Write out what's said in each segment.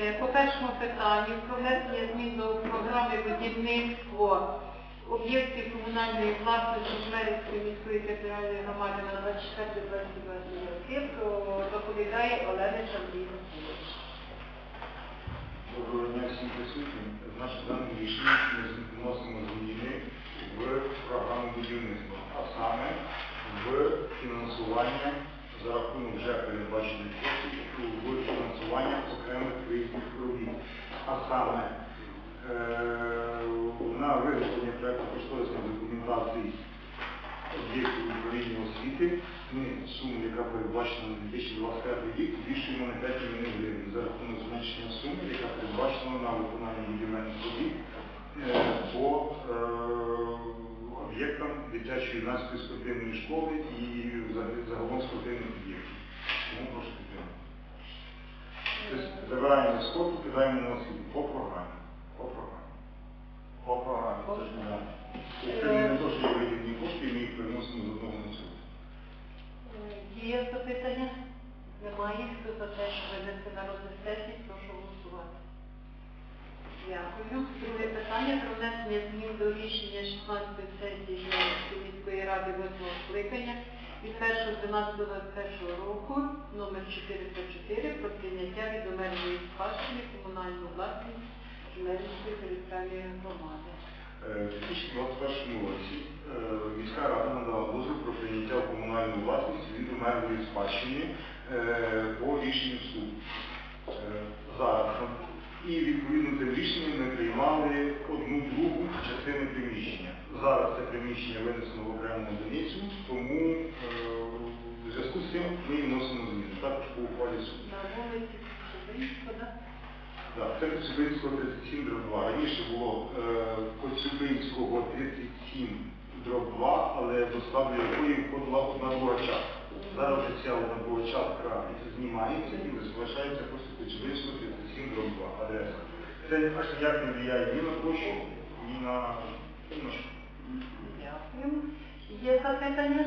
Е, По першому питанню про внесення змін до програми будівництво об'єктів комунальної власності Жмерівської міської територіальної громади на 24-25 роки доповідає Олена Шамбій Доброго дня всім присутнім. Значить, даним рішенням ми вносимо зміни в програму будівництва, а саме в фінансування за рахунок вже передбачених коштів в фінансування окремих виїздних робіт. А саме е, на виготовлення проєкту кошторисної документації об'єктів управління освіти ми суму, яка передбачена на 2025 рік, збільшуємо на 5 мільйонів гривень за рахунок зменшення суми, яка передбачена на виконання будівельних робіт е, по е, об'єктам дитячої юнацької спортивної школи і загалом спортивних об'єктів. Тому прошу підтримати. Забираємо спорту, кидаємо на освіту по програмі. По програмі. По програмі. Це ж не не те, що є кошти, ми їх переносимо з одного на цього. Е, Є запитання? Немає. Хто за те, що винести на розгляд прошу голосувати. Дякую. Друге питання про внесення змін до рішення 16 сесії міської ради 8 скликання від 1.12.21 року номер 404 про прийняття від відомерної спадщини комунальну власність Жмерівської територіальної громади. Е, У 2021 році е, міська рада надала дозвіл про прийняття в комунальну власність від умерлої спадщини е, по рішенню суду. Зараз і відповідно цим рішенням ми приймали одну другу частину приміщення. Зараз це приміщення винесено в окрему одиницю, тому ми вносимо зміни. Також по ухвалі суду. На вулиці Коцюбинського, так? Так, це Коцюбинського 37 дроб 2. Раніше було е, Коцюбинського 37 дроб 2, але до складу якої входила одна друга частка. Зараз ця одна друга частка знімається і залишається просто Коцюбинського 37 дроб 2 адреса. Це аж ніяк не впливає ні на площу, ні на, ні на що. Дякую. Є запитання?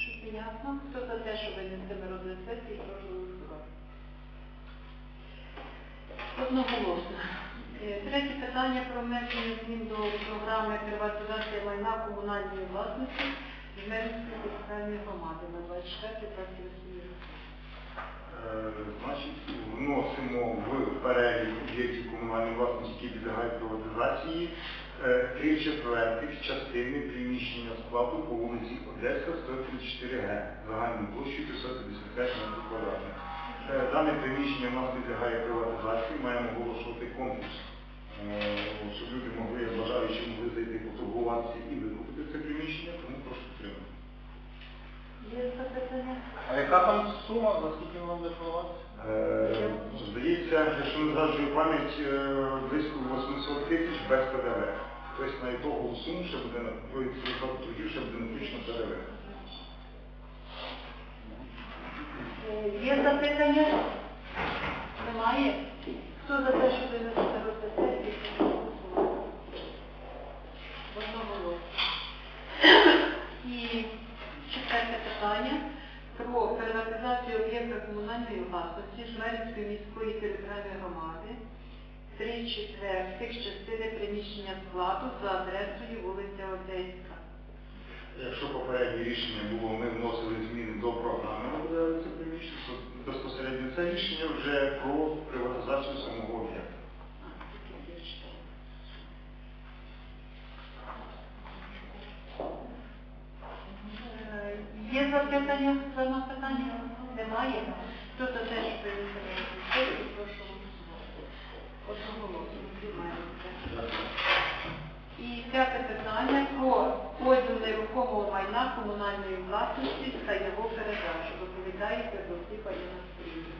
Що це? Хто за те, що винести на розгляд сесії, прошу голосувати. Одноголосно. Е, Третє питання про внесення змін до програми приватизації майна комунальної власності Жмеринської територіальної громади на 24 роки. Е, Значить, вносимо в перелік об'єктів комунальної власності, які підлягають приватизації, е, три четвертих частини приміщення складу по вулиці Одеська, 134Г, загальною площею 555 метрів квадратних. Е, Дане приміщення в нас підлягає приватизації, маємо оголошувати конкурс, е, щоб люди могли, бажаючи могли зайти поторгуватися і викупити це приміщення, тому прошу підтримати. Є запитання? А яка там сума, за скільки буде? Е, Здається, якщо не зраджую пам'ять, е, близько 800 тисяч без ПДВ. Тобто на ітогову суму ще буде на торгів, ще буде ПДВ. Е, Є запитання? Немає? Хто за те, що сесії, прошу голосувати. І четверте питання про приватизацію об'єкта комунальної власності Жмеринської міської територіальної громади, три четвертих частини приміщення складу за адресою вулиця Одеська. Якщо попереднє рішення було, ми вносили зміни до програми це приміщення, то безпосередньо це рішення вже про приватизацію самого об'єкта. А, тільки я читала. Е, Є запитання з даного питання? Немає? Хто за те, що принесе сесію, прошу голосувати. Одноголосно приймається. І п'яте питання про поділ нерухомого майна комунальної власності та його передачу. Доповідає Федосі Паліна Стріна.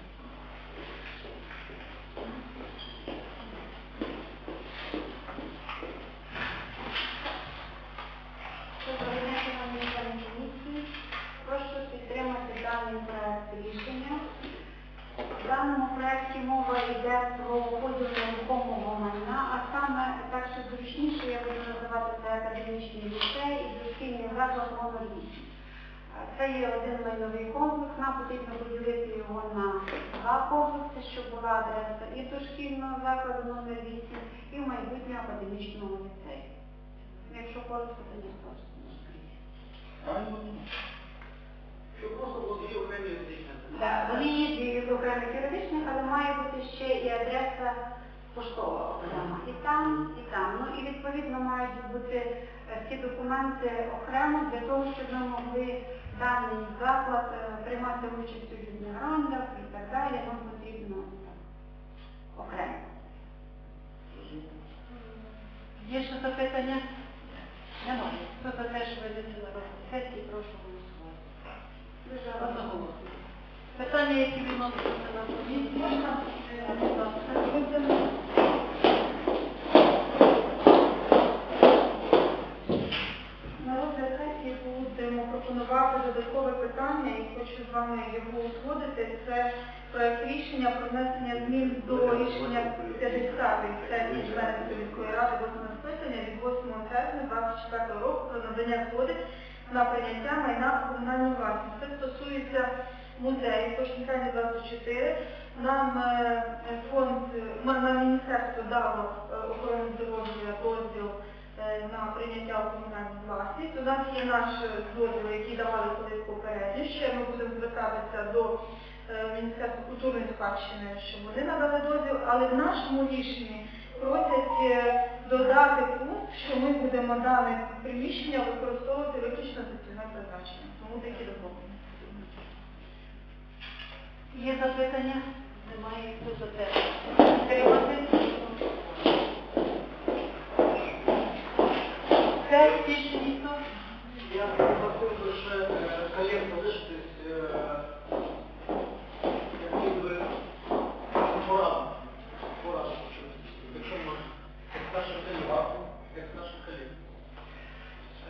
Доброго дня, шановні члени комісії. Прошу підтримати даний проект рішення. В даному проекті мова йде про поділ нерухомого майна, а саме так, що зручніше я буду називати це академічний ліцей і дошкільний заклад номер 8. Це є один майновий комплекс, нам потрібно поділити його на два комплекси, щоб була адреса і дошкільного закладу номер 8, і майбутнього академічного ліцею. Якщо коротко, то? Що просто було дві окремі юридичні Так, вони є дві від окремих юридичних, але має бути ще і адреса поштова окрема. І там, і там. Ну і відповідно мають бути е, ці документи окремо для того, щоб ми могли даний заклад е, приймати участь у різних раундах і так далі. Нам потрібно окремо. Є ще запитання? Немає. Хто за те, що ведеться на сесії, прошу голосувати. Питання, які відносяться на комісію, можна? Будь ласка. На розгляд сесії будемо пропонувати додаткове питання і його узгодити. Це проект рішення про внесення змін до рішення 50-ї сесії Жменської міської ради 8 скликання від 8 серпня 24 року про надання згоди на прийняття майна у комунальну власність. Це стосується музею Пошнікані 24. Нам е, фонд, е, м- на міністерство дало е, охорони здоров'я дозвіл е, на прийняття у комунальну власність. У нас є наш е, дозвіл, який давали колись попередньо. Ще ми будемо звертатися до е, Міністерства культурної спадщини, щоб вони надали дозвіл, але в нашому рішенні просять е, додати пункт, що ми будемо дане приміщення використовувати виключно за цільовим призначенням. Тому такі доповнення. Є запитання? Немає. Хто за те? Підтримати? П'ять більше ніхто? Я пропоную лише е, колег залишитись е, як ніби пораду. Пораду. Якщо можна. Як старший колег. Як старший колег.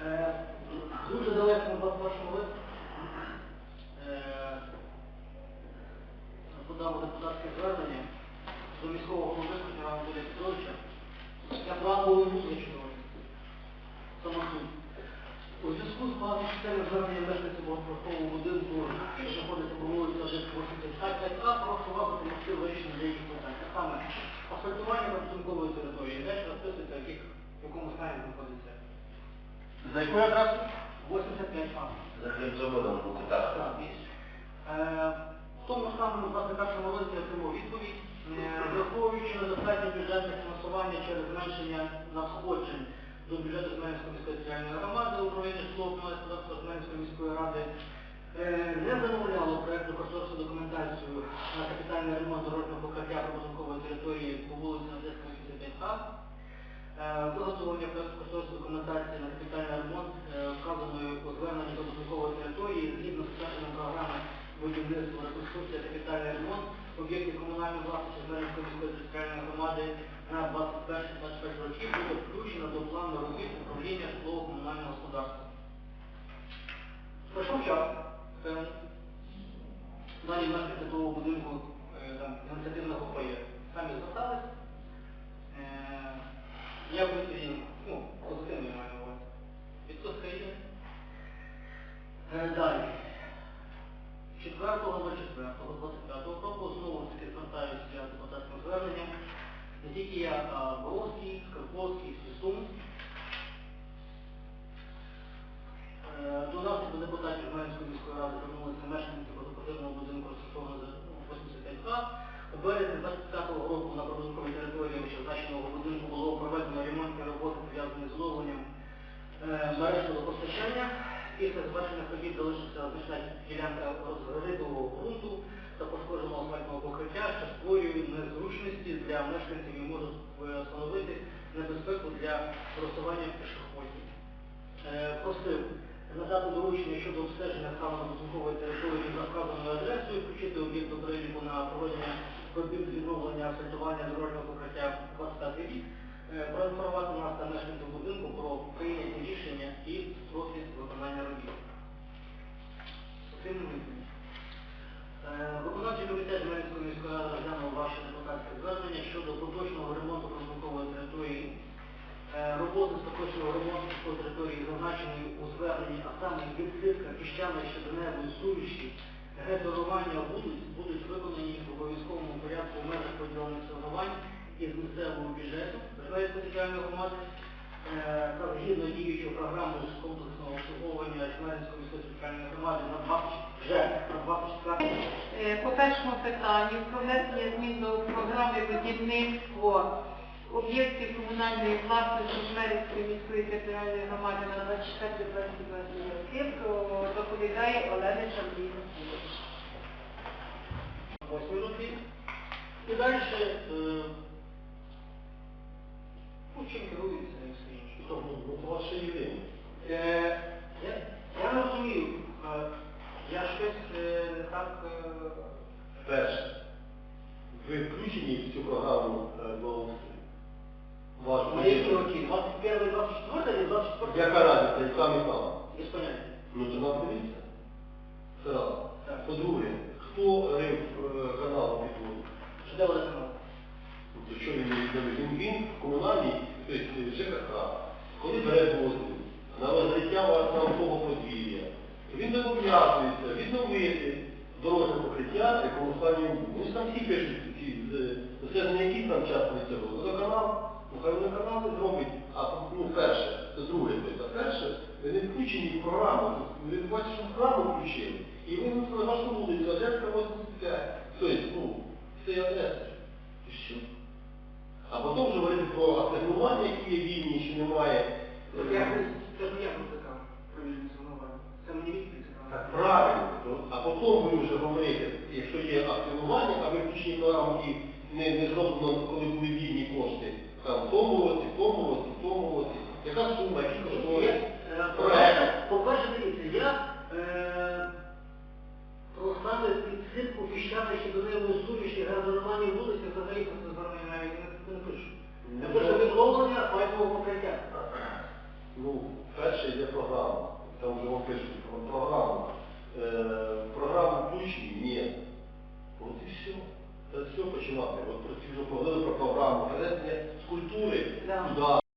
Е, Дуже далеко 28 році е, подав депутатське звернення до міського голови Кузьміра Анатолія Петровича. Я планово визначено самосуд. У зв'язку з зверненням мешканців багатоповерхового будинку, що знаходиться по вулиці Ожинського 85 а прошу вас допомогти в вирішенні деяких питань. А саме асфальтування прибудинкової території, де розписується, в якому стані знаходиться. За якою адресою? 85 а. За хлібзаводом так? Так. Е, В тому самому 21 році отримав відповідь, Е, враховуючи недостатнє бюджетне фінансування через зменшення надходжень до бюджету Зменської міської соціальної громади управління житлового Зменської міської ради е, не замовляло проєктну кошторисну документацію на капітальний ремонт дорожнього покриття прибудинкової території по вулиці Надежська 85А. Е, Виготовлення проєкту кошторисної документації на капітальний ремонт е, вказаної у зверненні до будинкової території згідно з затвердженням програми будівництва, реконструкція, капітальний ремонт об'єктів комунальної власності Змеринської міської територіальної громади на 21-25 років буде включено до плану робіт управління житлово-комунального господарства. Час, певний. Далі мешканці того будинку е, там, ініціативного ПАЄ самі звертались. Е, Я відповім, ну, позитивно маю на увазі. Відсотка є. Е, Далі. 4.24.25 року знову ж таки звертаюся я депутатським зверненням. Не тільки я, а Боровський, Карповський, Сісун. Ради, звернулися мешканці багатоквартирного будинку, розташованого за 85 а У березні 25 року на прибудинковій території вищезначеного будинку було проведено ремонтні роботи, пов'язані з оновленням е, мереж водопостачання. Після завершення робіт залишиться значна ділянка розгоритого ґрунту та пошкодженого асфальтного покриття, що створює незручності для мешканців і може е, становити небезпеку для просування пішоходів. Е, Просив надати доручення щодо обстеження будинкової території за вказаною адресою, включити об'єкт до переліку на проведення робіт відновлення асфальтування дорожнього покриття 25 рік, Е, проінформувати нас та мешканців будинку про прийняті рішення і строки виконання робіт. Цим відповідь. Е, Виконавчий комітет Жмеринської міської ради розглянув ваше депутатське звернення щодо поточного ремонту прибудинкової території. Е, Роботи з поточного ремонту по території зазначені у зверненні, а саме відсипка піщаної щоденевої суміші гедорування будуть, будуть виконані в обов'язковому порядку в межах поділених формувань із місцевого бюджету територіальної громади е, та згідно діючої програми з комплексного обслуговування Жмеринської міської територіальної громади на 20, 24 Е, По першому питанню про внесення змін до програми будівництво об'єктів комунальної власності Жмеринської міської територіальної громади на 24-22 роки доповідає Олена Шамбіна. восьмі роки. І далі, е, ну, чим керується і все інше. Ну, то ваше єдине. Е, я, я не розумію, е, я щось е, не так... Е, Перше. Ви включені в цю програму е, благоустрою? Ваш на які будинок. роки? 21 24 чи 24 Яка разниця, яка мета? Без поняття. Ну то нам дивіться. Це раз. Так. По-друге, хто рив е, канал під воду? Що де буде канал? Ну, то що він не віддали? Він, він комунальний, тобто ЖКХ, коли бере дозвіл на розриття вас там того подвір'я, він зобов'язується відновити дорожне покриття, якому стані. Вони ж там всі пишуть ну це ж не якийсь там час не цього. Водоканал, ну хай водоканал не зробить, а ну перше, це друге, а перше, ви не включені в програму, ви бачите, що програму включили, і ви на вашу вулицю, Одеська 85, тобто, ну, це Одеса. І що? А потім вже говорити про асигнування, які є вільні, що немає. От я не- Це ж не я така провільне сформування. Це мені відповідь цікава. Так правильно. То- А потім ви вже говорите, якщо є асигнування, а ви включені програму і не, не зроблено, коли були вільні кошти, там в тому році, в тому році, в тому році. Яка сума, які Я, кошторис? е, По-перше, по-перше, дивіться, я е, про саме підсипку піщаної щоденевої суміші градонування вулиці взагалі про це звернення навіть не, не пишу. Я пишу відновлення асфальтового покриття. Ну, перше йде програма. Там вже вам пишуть про програму. Е, програму включені? Ні. От і все. Це все починати. От про ці вже поговорили про програму. Перенесення з культури туди.